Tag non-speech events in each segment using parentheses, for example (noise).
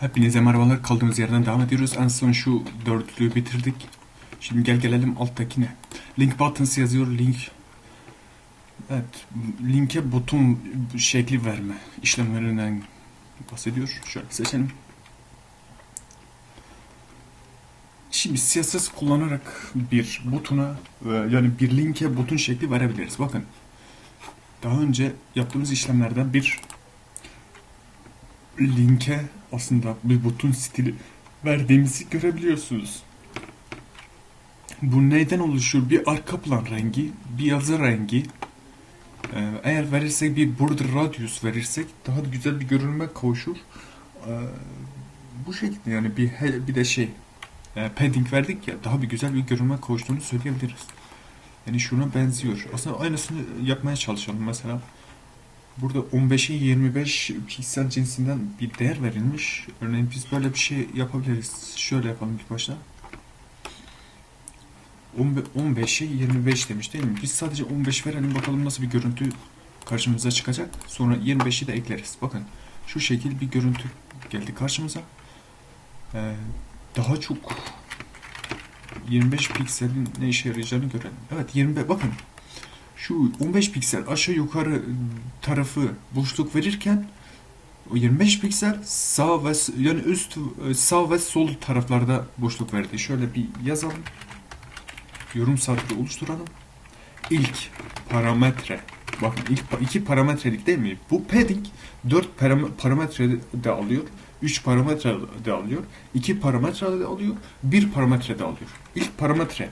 Hepinize merhabalar. Kaldığımız yerden devam ediyoruz. En son şu dörtlüğü bitirdik. Şimdi gel gelelim alttakine. Link buttons yazıyor. Link Evet, linke buton şekli verme işlemlerinden bahsediyor. Şöyle seçelim. Şimdi CSS kullanarak bir butona e, yani bir linke buton şekli verebiliriz. Bakın. Daha önce yaptığımız işlemlerden bir linke aslında bir buton stili verdiğimizi görebiliyorsunuz. Bu neyden oluşuyor? Bir arka plan rengi, bir yazı rengi. Ee, eğer verirsek bir border radius verirsek daha da güzel bir görünme kavuşur. Ee, bu şekilde yani bir bir de şey e, padding verdik ya daha bir güzel bir görünme kavuştuğunu söyleyebiliriz. Yani şuna benziyor. Aslında aynısını yapmaya çalışalım mesela. Burada 15'e 25 piksel cinsinden bir değer verilmiş. Örneğin biz böyle bir şey yapabiliriz. Şöyle yapalım ilk başta. 15'e 25 demiş değil mi? Biz sadece 15 verelim bakalım nasıl bir görüntü karşımıza çıkacak. Sonra 25'i de ekleriz. Bakın şu şekil bir görüntü geldi karşımıza. Ee, daha çok 25 pikselin ne işe yarayacağını görelim. Evet 25 bakın şu 15 piksel aşağı yukarı tarafı boşluk verirken o 25 piksel sağ ve yani üst sağ ve sol taraflarda boşluk verdi. Şöyle bir yazalım. Yorum satırı oluşturalım. İlk parametre. Bakın ilk iki parametrelik değil mi? Bu padding 4 param- parametre de alıyor. 3 parametre de alıyor. 2 parametre de alıyor. 1 parametre de alıyor. İlk parametre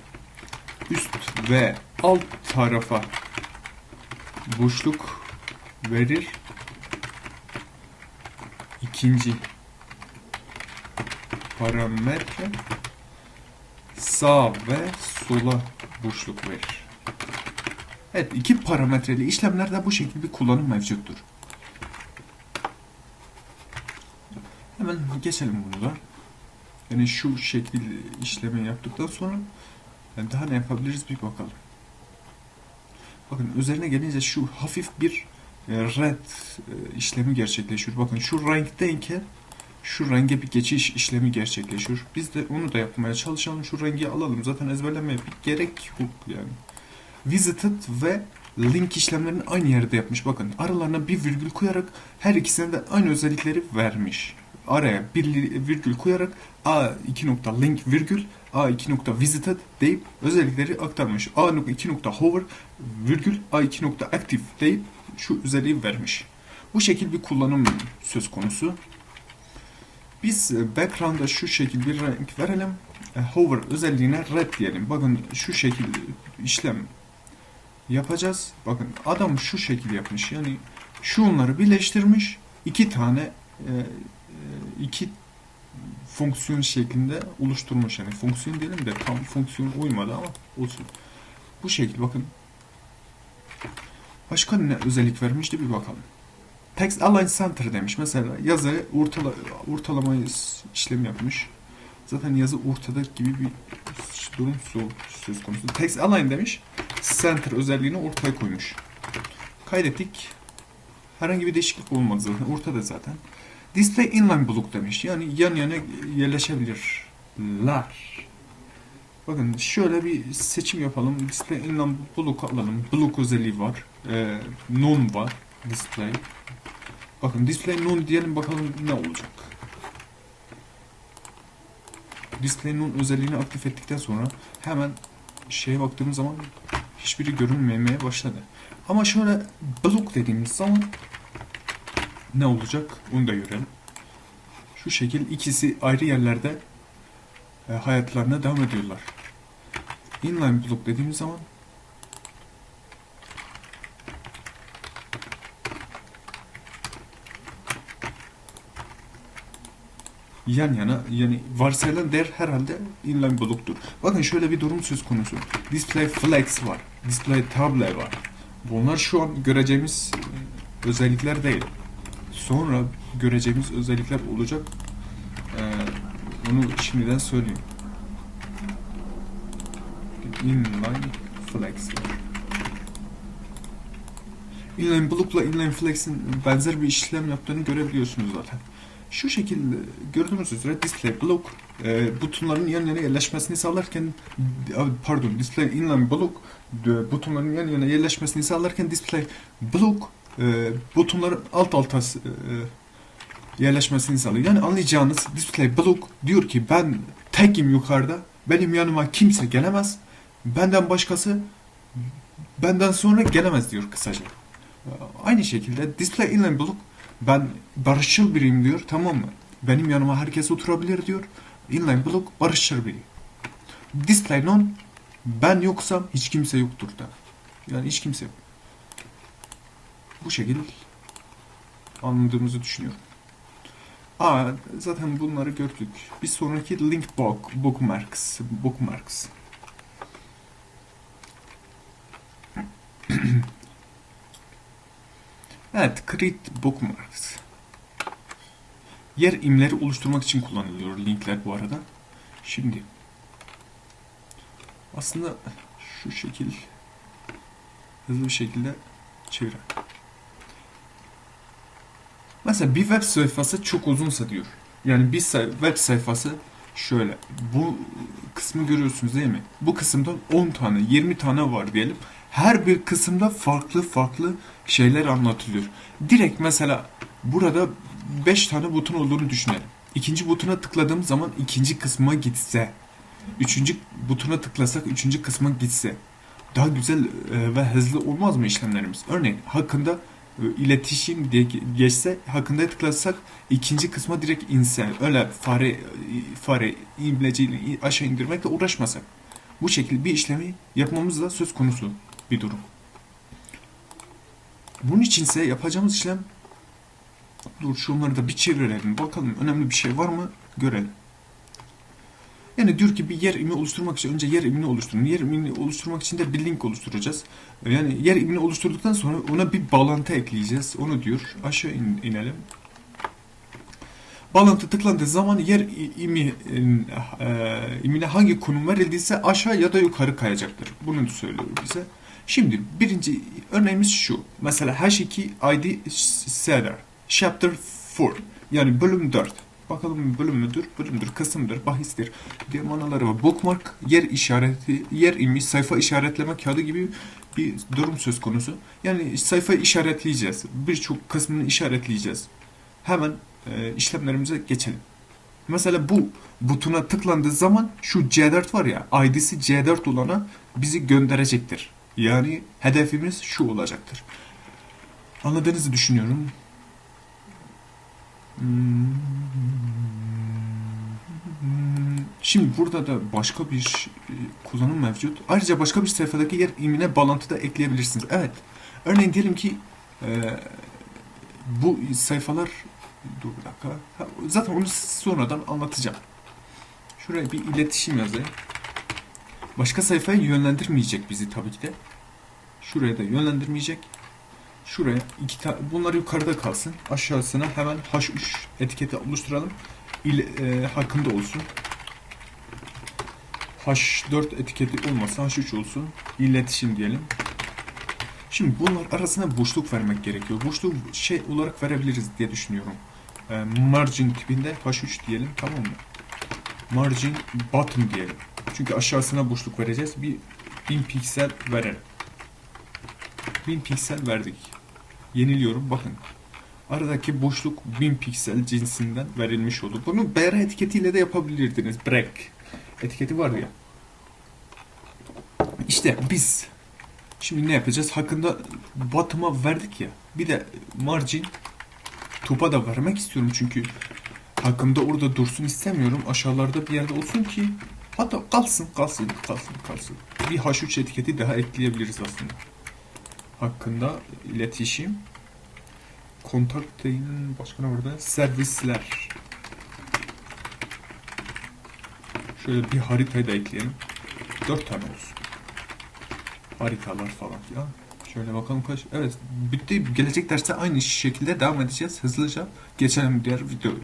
üst ve alt tarafa boşluk verir. İkinci parametre sağ ve sola boşluk verir. Evet iki parametreli işlemlerde bu şekilde bir kullanım mevcuttur. Hemen geçelim bunu da. Yani şu şekil işlemi yaptıktan sonra daha ne yapabiliriz bir bakalım. Bakın üzerine gelince şu hafif bir e, red e, işlemi gerçekleşiyor. Bakın şu renkteyken şu renge bir geçiş işlemi gerçekleşiyor. Biz de onu da yapmaya çalışalım. Şu rengi alalım. Zaten ezberlemeye bir gerek yok yani. Visited ve link işlemlerini aynı yerde yapmış. Bakın aralarına bir virgül koyarak her ikisine de aynı özellikleri vermiş. Araya bir virgül koyarak a2 nokta link virgül a2 nokta visited deyip özellikleri aktarmış. a2 nokta hover virgül a2 nokta active deyip şu özelliği vermiş. Bu şekil bir kullanım söz konusu. Biz e, background'a şu şekil bir renk verelim. E, Hover özelliğine red diyelim. Bakın şu şekil işlem yapacağız. Bakın adam şu şekil yapmış. Yani şunları birleştirmiş. iki tane e, e, iki fonksiyon şeklinde oluşturmuş. Yani fonksiyon diyelim de tam fonksiyon uymadı ama olsun. Bu şekil bakın. Başka ne özellik vermişti bir bakalım. Text Align Center demiş. Mesela yazı ortala, ortalama işlem yapmış. Zaten yazı ortada gibi bir durum söz konusu. Text Align demiş. Center özelliğini ortaya koymuş. Kaydettik. Herhangi bir değişiklik olmadı zaten. Ortada zaten. Display inline block demiş. Yani yan yana yerleşebilirler. Bakın şöyle bir seçim yapalım. Display inline block alalım. Block özelliği var. Ee, none var. Display. Bakın display none diyelim bakalım ne olacak. Display none özelliğini aktif ettikten sonra hemen şeye baktığımız zaman hiçbiri görünmemeye başladı. Ama şöyle block dediğimiz zaman ne olacak onu da görelim. Şu şekil ikisi ayrı yerlerde e, hayatlarına devam ediyorlar. Inline block dediğimiz zaman yan yana yani varsayılan değer herhalde inline block'tur. Bakın şöyle bir durum söz konusu. Display flex var. Display table var. Bunlar şu an göreceğimiz e, özellikler değil. Sonra göreceğimiz özellikler olacak. Ee, onu şimdiden söyleyeyim. Inline flex. Inline block'la inline flex'in benzer bir işlem yaptığını görebiliyorsunuz zaten. Şu şekilde gördüğünüz üzere display block e, butonların yan yana yerleşmesini sağlarken pardon display inline block butonların yan yana yerleşmesini sağlarken display block e, butonların alt alta e, yerleşmesini sağlıyor. Yani anlayacağınız display block diyor ki ben tekim yukarıda benim yanıma kimse gelemez benden başkası benden sonra gelemez diyor kısaca. Aynı şekilde display inline block ben barışçıl biriyim diyor tamam mı? Benim yanıma herkes oturabilir diyor. Inline block barışçıl biri. Display none ben yoksam hiç kimse yoktur da. Yani hiç kimse yok. Bu şekilde anladığımızı düşünüyorum. Aa, zaten bunları gördük. Bir sonraki link book, bookmarks, bookmarks. (clears throat) Evet, create bookmarks. Yer imleri oluşturmak için kullanılıyor linkler bu arada. Şimdi aslında şu şekil hızlı bir şekilde çevirelim. Mesela bir web sayfası çok uzunsa diyor. Yani bir say- web sayfası şöyle. Bu kısmı görüyorsunuz değil mi? Bu kısımda 10 tane, 20 tane var diyelim. Her bir kısımda farklı farklı şeyler anlatılıyor. Direkt mesela burada 5 tane buton olduğunu düşünelim. İkinci butona tıkladığım zaman ikinci kısma gitse. Üçüncü butona tıklasak üçüncü kısma gitse. Daha güzel e, ve hızlı olmaz mı işlemlerimiz? Örneğin hakkında iletişim diye ge- geçse hakkında tıklasak ikinci kısma direkt inse öyle fare fare imleciyle aşağı indirmekle uğraşmasak bu şekilde bir işlemi yapmamız da söz konusu bir durum. Bunun içinse yapacağımız işlem dur şunları da bir çevirelim bakalım önemli bir şey var mı görelim. Yani diyor ki bir yer imi oluşturmak için önce yer imini oluşturun. Yer imini oluşturmak için de bir link oluşturacağız. Yani yer imini oluşturduktan sonra ona bir bağlantı ekleyeceğiz. Onu diyor. Aşağı in- inelim. Bağlantı tıklandığı zaman yer imi e, imine hangi konum verildiyse aşağı ya da yukarı kayacaktır. Bunu söylüyor bize. Şimdi birinci örneğimiz şu. Mesela H2 ID Seller. Chapter 4. Yani bölüm 4. Bakalım bölüm müdür, bölümdür, kısımdır, bahistir diye manaları var. Bookmark, yer işareti, yer imi, sayfa işaretleme kağıdı gibi bir durum söz konusu. Yani sayfayı işaretleyeceğiz. Birçok kısmını işaretleyeceğiz. Hemen e, işlemlerimize geçelim. Mesela bu butona tıklandığı zaman şu C4 var ya, ID'si C4 olana bizi gönderecektir. Yani hedefimiz şu olacaktır. Anladığınızı düşünüyorum. Hmm. Şimdi burada da başka bir e, kullanım mevcut. Ayrıca başka bir sayfadaki yer imine bağlantı da ekleyebilirsiniz. Evet. Örneğin diyelim ki e, bu sayfalar dur bir dakika. Ha, zaten onu sonradan anlatacağım. Şuraya bir iletişim yazayım. Başka sayfaya yönlendirmeyecek bizi tabii ki de. Şuraya da yönlendirmeyecek. Şuraya iki tane bunlar yukarıda kalsın. Aşağısına hemen H3 etiketi oluşturalım. İl, e, hakkında olsun. H4 etiketi olmasa H3 olsun. İletişim diyelim. Şimdi bunlar arasına boşluk vermek gerekiyor. Boşluğu şey olarak verebiliriz diye düşünüyorum. E, margin tipinde H3 diyelim tamam mı? Margin bottom diyelim. Çünkü aşağısına boşluk vereceğiz. Bir 1000 piksel verelim. 1000 piksel verdik. Yeniliyorum bakın. Aradaki boşluk 1000 piksel cinsinden verilmiş oldu. Bunu BR etiketiyle de yapabilirdiniz. Break etiketi var ya. İşte biz şimdi ne yapacağız? Hakkında bottom'a verdik ya. Bir de margin top'a da vermek istiyorum çünkü hakkımda orada dursun istemiyorum. Aşağılarda bir yerde olsun ki hatta kalsın kalsın kalsın kalsın. Bir H3 etiketi daha ekleyebiliriz aslında hakkında iletişim kontak değil başka ne servisler şöyle bir haritayı da ekleyelim. Dört tane olsun. Haritalar falan filan. Şöyle bakalım kaç evet bitti. Gelecek derste aynı şekilde devam edeceğiz hızlıca. Geçelim diğer videoya